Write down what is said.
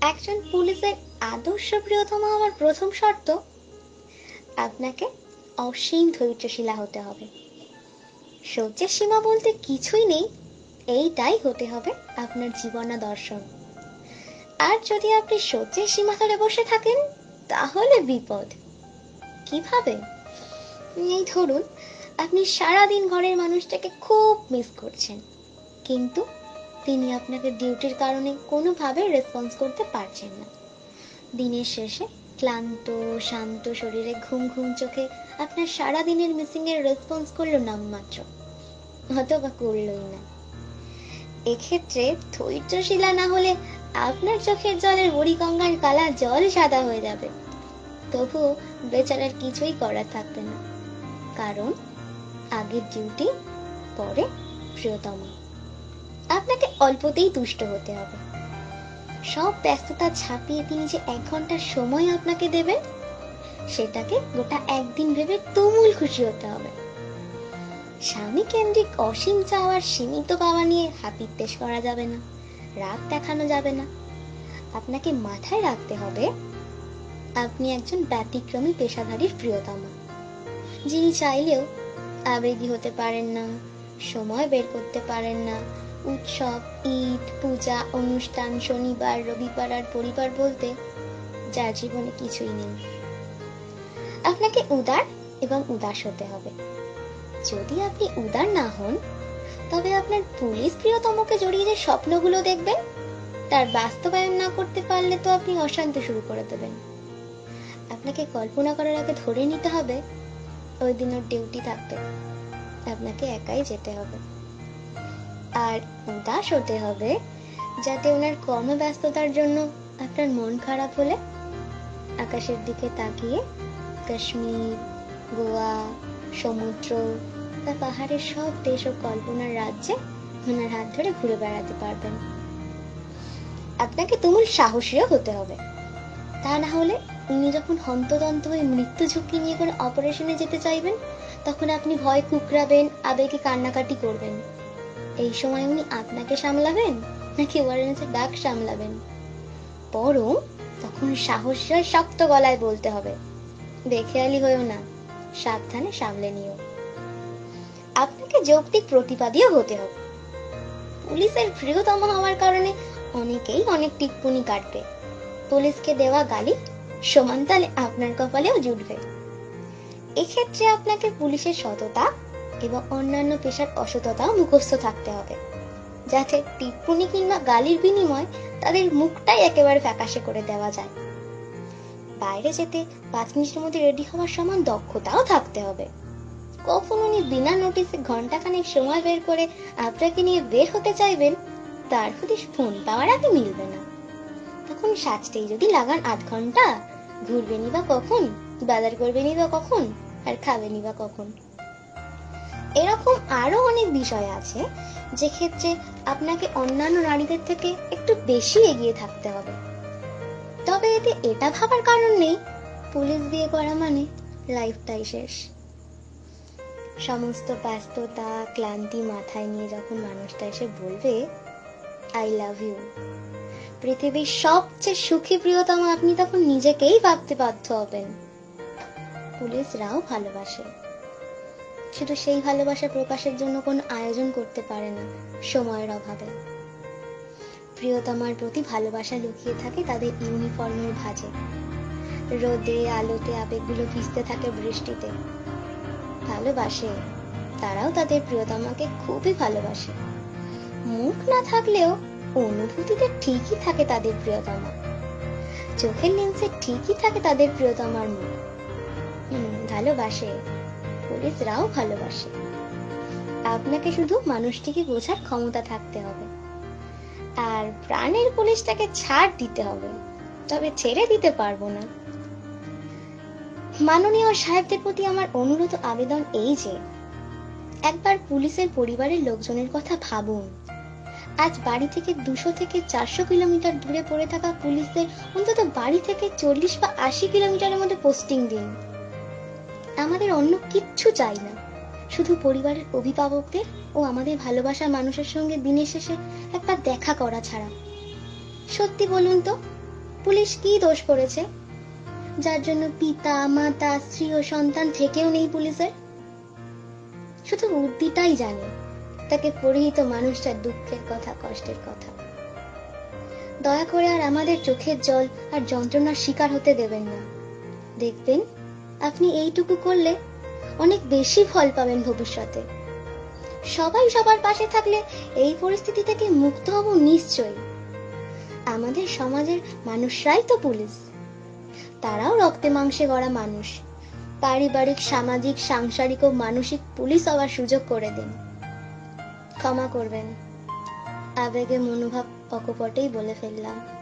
একজন পুলিশের আদর্শ প্রিয়তম হওয়ার প্রথম শর্ত, আপনাকে অসীম ধৈর্যশীলা হতে হবে। সহ্যের সীমা বলতে কিছুই নেই, এইটাই হতে হবে আপনার জীবনা দর্শন আর যদি আপনি সহ্যের সীমা ধরে বসে থাকেন, তাহলে বিপদ। কীভাবে? এই ধরুন, আপনি সারাদিন ঘরের মানুষটাকে খুব মিস করছেন, কিন্তু তিনি আপনাকে ডিউটির কারণে কোনোভাবে রেসপন্স করতে পারছেন না। দিনের শেষে ক্লান্ত, শান্ত শরীরে ঘুম ঘুম চোখে আপনার সারা দিনের মিসিং এর রেসপন্স করল নামমাত্র। অথবা করলোই না। এক্ষেত্রে ধৈর্যশীলা না হলে আপনার চোখের জলের বুড়ি গঙ্গার কালা জল সাদা হয়ে যাবে। তবু বেচারার কিছুই করার থাকবে না। কারণ আগের ডিউটি পরে প্রিয়তমা। আপনাকে অল্পতেই তুষ্ট হতে হবে। সব ব্যস্ততা ছাপিয়ে তিনি যে এক ঘণ্টার সময় আপনাকে দেবেন, সেটাকে গোটা একদিন ভেবে তুমুল খুশি হতে হবে। স্বামী কেন্দ্রিক অসীম চাওয়ার সীমিত পাওয়া নিয়ে হাপিত্তেশ করা যাবে না, রাগ দেখানো যাবে না। আপনাকে মাথায় রাখতে হবে, আপনি একজন ব্যতিক্রমী পেশাধারীর প্রিয়তমা। যিনি চাইলেও আবেগী হতে পারেন না, সময় বের করতে পারেন না উৎসব, ঈদ, পূজা, অনুষ্ঠান, শনিবার, রবিবার আর পরিবার বলতে যার জীবনে কিছুই নেই। আপনাকে উদার এবং উদাস হতে হবে। যদি আপনি উদার না হন, তবে আপনার পুলিশ প্রিয়তমকে জড়িয়ে যে স্বপ্নগুলো দেখবেন, তার বাস্তবায়ন না করতে পারলে তো আপনি অশান্তি শুরু করে দেবেন। আপনাকে কল্পনা করার আগে ধরে নিতে হবে, ওই দিন ওর ডিউটি থাকবে। আপনাকে একাই যেতে হবে। আর উদাস হতে হবে যাতে ওনার কর্মব্যস্ততার জন্য আপনার মন খারাপ হলে। আকাশের দিকে তাকিয়ে কাশ্মীর, গোয়া, সমুদ্র বা পাহাড়ের সব দেশ ও কল্পনার রাজ্যে ওনার হাত ধরে ঘুরে বেড়াতে পারবেন। আপনাকে তুমুল সাহসীও হতে হবে। তা না হলে উনি যখন হন্তদন্ত হয়ে মৃত্যু ঝুঁকি নিয়ে কোনো অপারেশনে যেতে চাইবেন, তখন আপনি ভয় কুকরাবেন আবেগে কান্নাকাটি করবেন। এই সময় উনি আপনাকে সামলাবেন? নাকি ওয়ারেন্সের ডাক সামলাবেন? বরং তখন সাহস শক্ত গলায় বলতে হবে, বেখেয়ালি হয়েও না, সাবধানে সামলে নিও। আপনাকে যৌক্তিক প্রতিবাদীও হতে হবে। পুলিশের প্রিয়তম হওয়ার কারণে অনেকেই অনেক টিপ্পনি কাটবে। পুলিশকে দেওয়া গালি সমান তালে আপনার কপালেও জুটবে। এক্ষেত্রে আপনাকে পুলিশের সততা এবং অন্যান্য পেশার অসততাও মুখস্থ থাকতে হবে, যাতে টিপ্পনি কিংবা গালির বিনিময় তাদের মুখটাই একেবারে ফ্যাকাশে করে দেওয়া যায়। বাইরে যেতে পাঁচ মিনিটের মধ্যে রেডি হওয়ার সমান দক্ষতাও থাকতে হবে। কখন উনি বিনা নোটিসে ঘন্টাখানেক সময় বের করে আপনাকে নিয়ে বের হতে চাইবেন, তার হদিশ ফোন পাওয়ার আগে মিলবে না। তখন সাজতেই যদি লাগান আধ ঘণ্টা ঘুরবেনি বা কখন, বাজার করবেনি বা কখন, আর খাবেনি বা কখন। এরকম আরও অনেক বিষয় আছে যে ক্ষেত্রে আপনাকে অন্যান্য নারীদের থেকে একটু বেশি এগিয়ে থাকতে হবে। তবে এতে এটা ভাবার কারণ নেই, পুলিশ বিয়ে করা মানে লাইফটাই শেষ। সমস্ত ব্যস্ততা, ক্লান্তি মাথায় নিয়ে যখন মানুষটা এসে বলবে আই লাভ ইউ পৃথিবীর সবচেয়ে সুখী প্রিয়তম আপনি তখন নিজেকেই ভাবতে বাধ্য হবেন। পুলিশরাও ভালোবাসে। শুধু সেই ভালোবাসা প্রকাশের জন্য কোনো আয়োজন করতে পারে না, সময়ের অভাবে। প্রিয়তমার প্রতি ভালোবাসা লুকিয়ে থাকে তাদের ইউনিফর্মের ভাঁজে। রোদে, আলোতে আবেগগুলো ভিজতে থাকে বৃষ্টিতে। ভালোবাসে, তারাও তাদের প্রিয়তমাকে খুবই ভালোবাসে। মুখ না থাকলেও অনুভূতিতে ঠিকই থাকে তাদের প্রিয়তমা। চোখের লেন্সে ঠিকই থাকে তাদের প্রিয়তমার মুখ। ভালোবাসে পুলিশরাও ভালোবাসে। আপনাকে শুধু মানুষটিকে বোঝার ক্ষমতা থাকতে হবে। আর প্রাণের পুলিশটাকে ছাড় দিতে হবে, তবে ছেড়ে দিতে পারব না। মাননীয় সাহেবদের প্রতি আমার অনুরোধ আবেদন এই যে, একবার পুলিশের পরিবারের লোকজনের কথা ভাবুন। আজ বাড়ি থেকে দুশো থেকে চারশো কিলোমিটার দূরে পড়ে থাকা পুলিশদের অন্তত বাড়ি থেকে চল্লিশ বা আশি কিলোমিটারের মধ্যে পোস্টিং দিন। আমাদের অন্য কিচ্ছু চাই না। শুধু পরিবারের অভিভাবকদের ও আমাদের ভালোবাসার মানুষের সঙ্গে দিনের শেষে একবার দেখা করা ছাড়া। সত্যি বলুন তো, পুলিশ কি দোষ করেছে? যার জন্য পিতা, মাতা, স্ত্রী ও সন্তান থেকেও নেই পুলিশের? শুধু উর্দিটাই জানে, তাকে পরিহিত মানুষটার দুঃখের কথা, কষ্টের কথা। দয়া করে আর আমাদের চোখের জল আর যন্ত্রণার শিকার হতে দেবেন না। দেখবেন আপনি এইটুকু করলে অনেক বেশি ফল পাবেন ভবিষ্যতে। সবাই সবার পাশে থাকলে এই পরিস্থিতি থেকে মুক্ত হব নিশ্চয়ই। আমাদের সমাজের মানুষরাই তো পুলিশ। তারাও রক্তে মাংসে গড়া মানুষ। পারিবারিক, সামাজিক, সাংসারিক ও মানসিক পুলিশ হওয়ার সুযোগ করে দিন। ক্ষমা করবেন। আবেগে মনোভাব অকপটেই বলে ফেললাম।